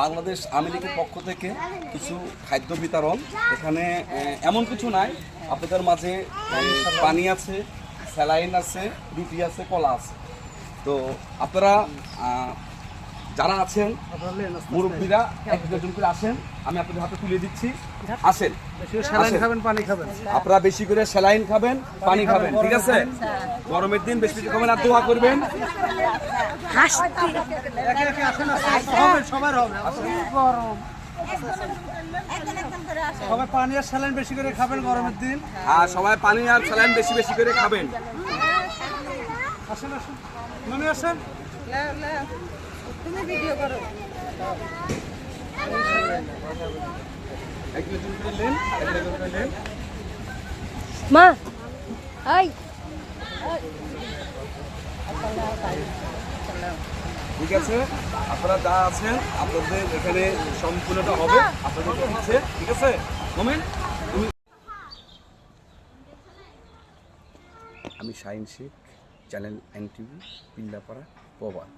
বাংলাদেশ লীগের পক্ষ থেকে কিছু খাদ্য বিতরণ। এখানে এমন কিছু নাই। আপনাদের মাঝে পানি আছে, স্যালাইন আছে, রুটি আছে, কলা আছে। তো আপনারা যারা আছেন মুরব্বীরা এক দুজন করে আসেন আমি আপনাদের হাতে তুলে দিচ্ছি। আসেন। স্যালাইন খাবেন পানি খাবেন। আপনারা বেশি করে স্যালাইন খাবেন পানি খাবেন ঠিক আছে? গরমের দিন বেশি খাবেন আর দোয়া করবেন। সবাই পানি আর স্যালাইন বেশি করে খাবেন গরমের দিন। আর সবাই পানি আর স্যালাইন বেশি বেশি করে খাবেন। আসেন আসেন। মনে আসেন? তুমি ভিডিও করো। মা। আই ঠিক আছে? আপনারা যা আছেন আপনাদের এখানে সম্পূর্ণটা হবে। আপনাদের দিচ্ছে ঠিক আছে? মোমেন তুমি আমি Shahin Sheikh channel N TV পিল্লাপাড়া প্রবাদ।